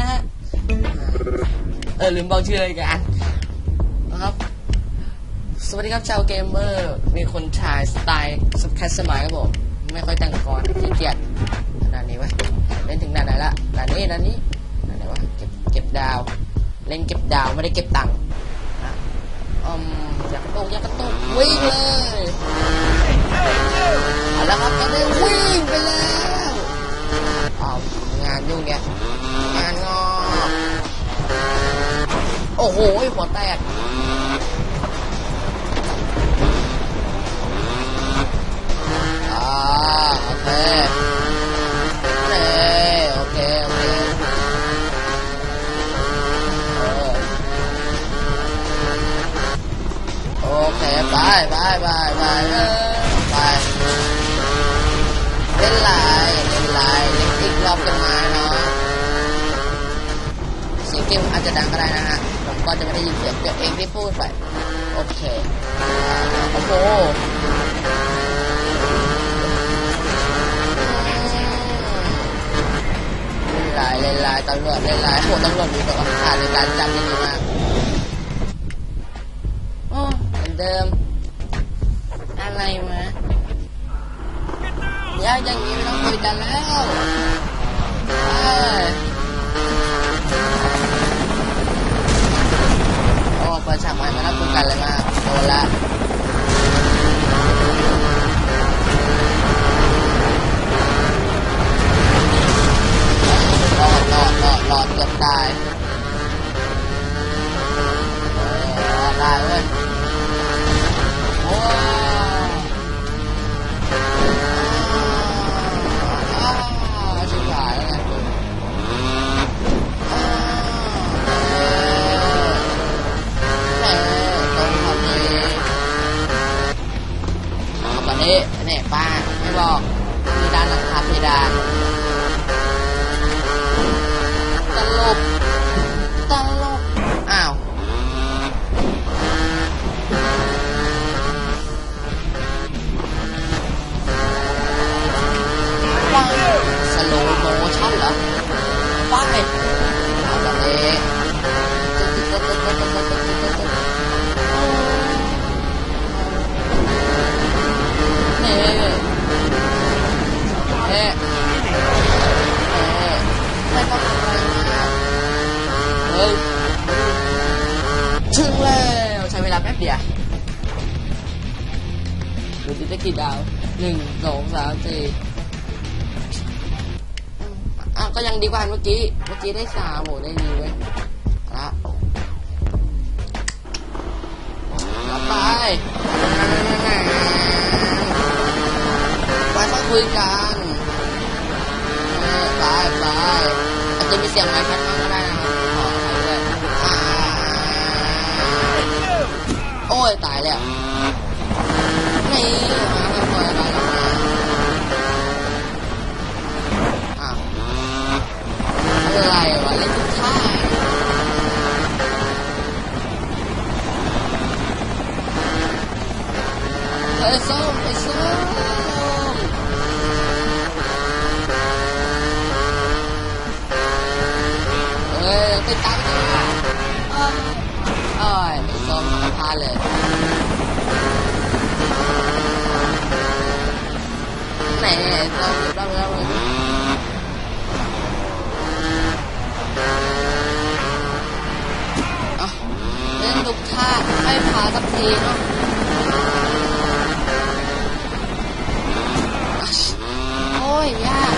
นะฮะ เออลืมบอกชื่อรายการนะครับ สวัสดีครับชาวเกมเมอร์ มีคนชายสไตล์สแคสสมัยครับผม ไม่ค่อยแต่งก่อนขี้เกียจด่านนี้ว้ยเล่นถึงด่านไหนละด่านนี้ด่านนี้ด่านไหนวะเก็บเก็บดาว เล่นเก็บดาวไม่ได้เก็บตังค์นะอืมอยากกระตุกอยากกระตุกวิ่งเลยเอาละครับตอนนี้วิ่งไปแล้วเอางานยุ่งเนี่ยงานงอก โอ้โห หัวแตก อ่า โอเคเน่โอเค โอเคโอเคไปไปไปไปเออไปเล่นไลน์เล่นไลน์เล่นอีกรอบกันมาเนาะเสียงเกมอาจจะดังก็ได้นะฮะ ก็จะไม่ได้ยินเสียงตัวเองที่พูดไป โอเคโอ้โหลายเล่นลายตำรวจเล่นลายโหตำรวจมีแบบว่าขาดในการจำที่ดีมากโอ้เหมือนเดิม อะไรมาเดี๋ยวอย่างนี้ไม่ต้องคุยกันแล้ว ปิดฉากใหม่มาแล้วคุยกันเลยมาโดนละรอดรอดรอดรอดเกือบตายเออรอดได้เว้ยโอ้ ดูดิได้กี่ดาวหนึ่งสองสามสี่อะก็ยังดีกว่าเมื่อกี้ เมื่อกี้ได้สามโหได้ดีเว้ยละต่อไปไปคุยกันไปไปอาจจะมีเสียงไม้พัดบ้าก็ได้นะขออภัยด้วยโอ้ย ตายแล้ว นี่มาแล้วปล่อยไปแล้วมาอ้าวอะไรวะเล่นทุกท่าเฮ้ยส้มไอ้ส้มเฮ้ยติดตามดิอ้าวอ้ยไอ้ส้มมาพาเลย แหน่ส้มเรียบร้อยแล้วเลยอะเล่นทุกท่าไม่พาสักทีเนาะโอ้ยยาก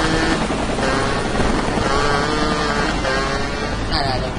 ได้ได้เลย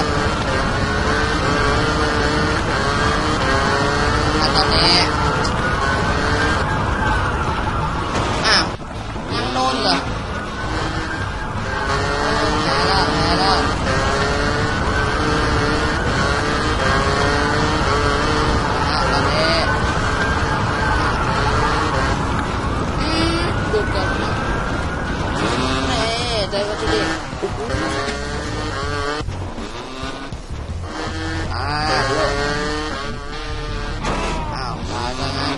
ว่าจะรอดมาตอนนี้อ้าวยังโดนเหรอแพ้แล้วแพ้แล้วอ้าวตอนนี้อืมดูกันนะเน่ใจวัตถุดิบโอ้โหอ่าโลกอ้าวตายแล้วนะ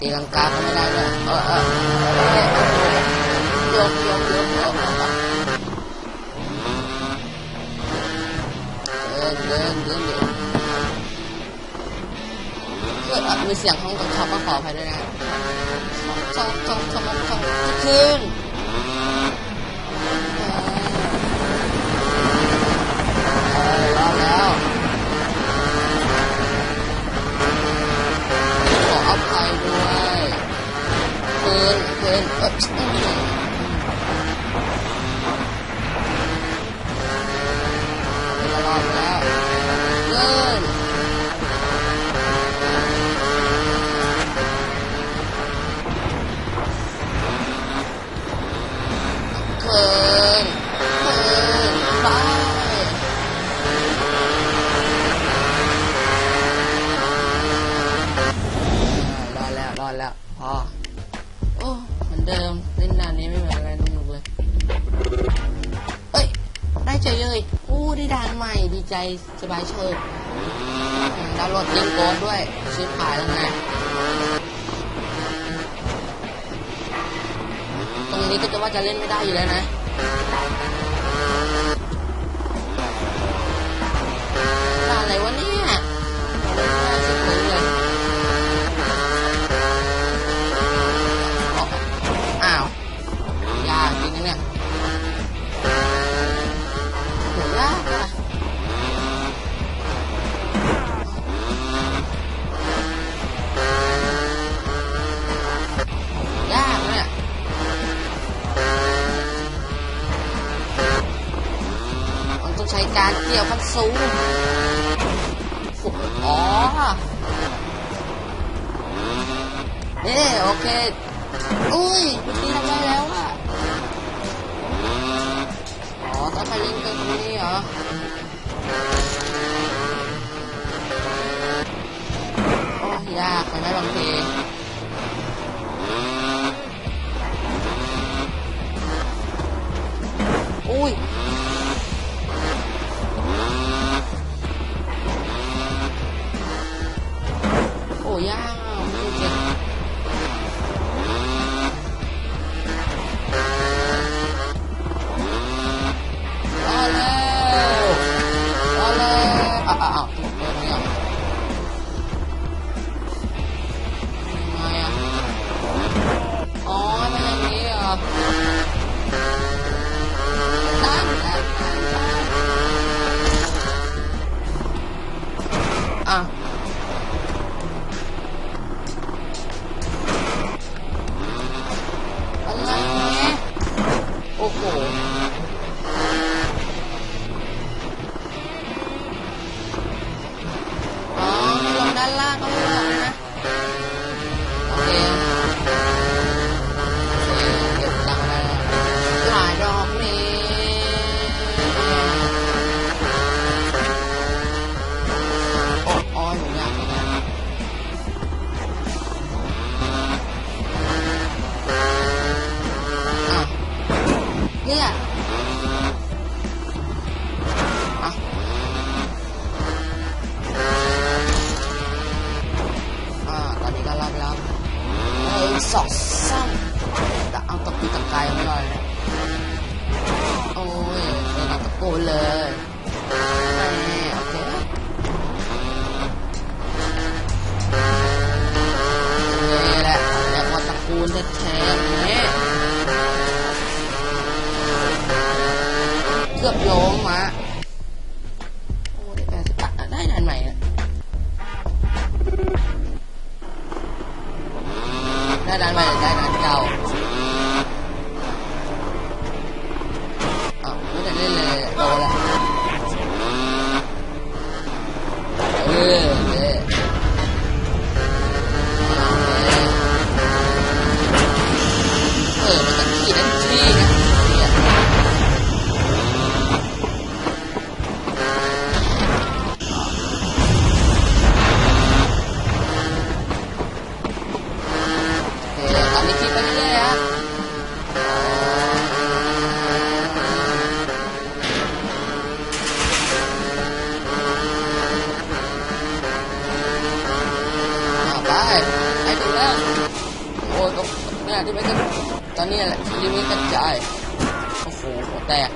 ตี ลังกาก็ไม่ได้เลยเออเออโยกโยกโยกโยกเดินเดินเดินเดินเกิดอะมีเสียงห้องของเขาก็ขออภัยด้วยนะช่องช่องช่องช่องช่องขึ้น คื เดิมเล่นนานนี้ไม่เหมือนอะไรนุ่มเลยเอ้ยได้เฉยเลยอู้ได้ด่านใหม่ดีใจสบายเชิญดาวน์โหลดยิงโกนด้วยซื้อขายแล้วไงตรงนี้ก็จะว่าจะเล่นไม่ได้อยู่แล้วนะ เกี่ยวคันสูงอ๋อนี่โอเค อุ้ยเมื่อกี้ทำได้แล้วอะอ๋อต้องไปเล่นกันตรงนี้เหรอโอ้ยยากไปไหมบางทีอุ้ยานล่างก็ไม่ลงนะ Cướp. ตอนนี้แหละที่ไม่กระจายโอ้โหแตก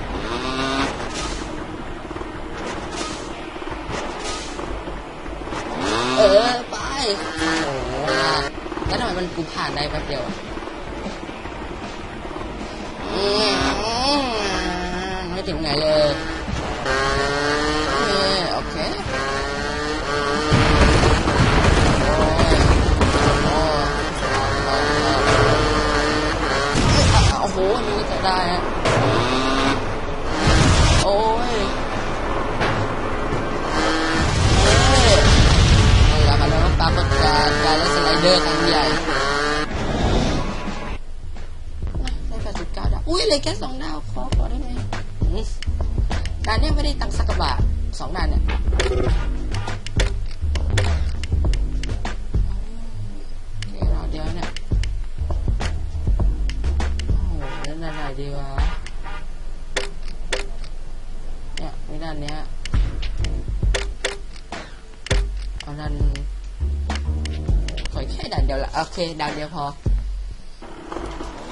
เออ ไป โอ้โหแล้วทำไมมันกูผ่านได้แป๊บเดียวไม่ถึงไหนเลย ได้ฮะโอ้ยเอ้ยเอาละครับแล้วปรากฏการณ์การเล่นสไลเดอร์ครั้งใหญ่ได้แปดสิบเก้าดาวอุ้ยเลยแค่สองดาวขอขอได้ไหมอืมด่านเนี้ยไม่ได้ตังค์สักกระบาทสองด่านเนี่ย เล่นด้านไหนดีวะเนี่ยมีด้านเนี้ยเอาด้านขอแค่ด้านเดียวละโอเคด้านเดียวพอ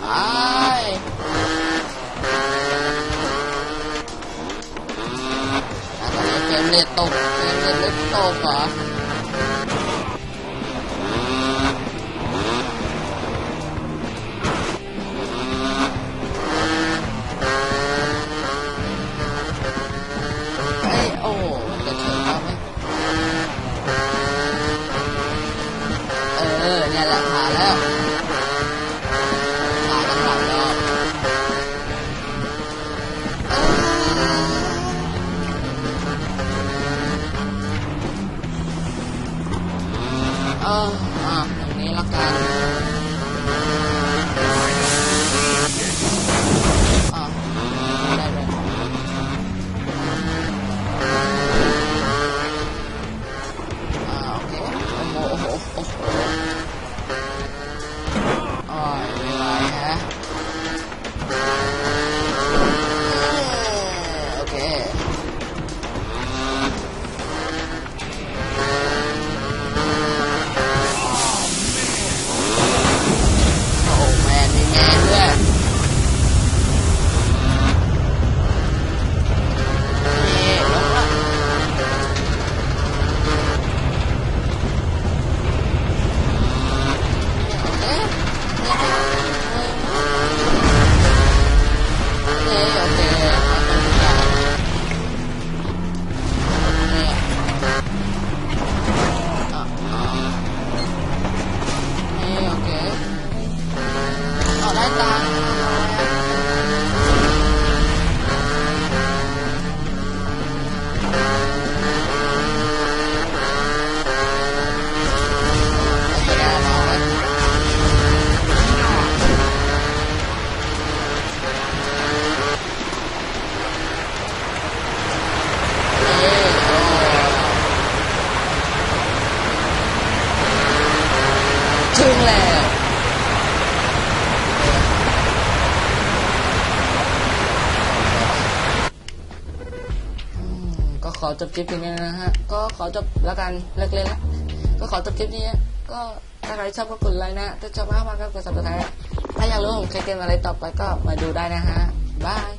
ไอ้แล้วตอนนี้เกมเน็ตตกเกมเน็ตเน็ตตกเหรอ เอออะอย่างนี้ละกัน จบคลิปเพียงนี้นะฮะ ก็ขอจบแล้วกันเลิกเลยละก็ขอจบคลิปนี้ ก็ถ้าใครชอบก็กดไลค์นะ ถ้าชอบมากก็กดซับสไครต์ถ้าอยากรู้ผมเคยเกมอะไรต่อไปก็มาดูได้นะฮะ บาย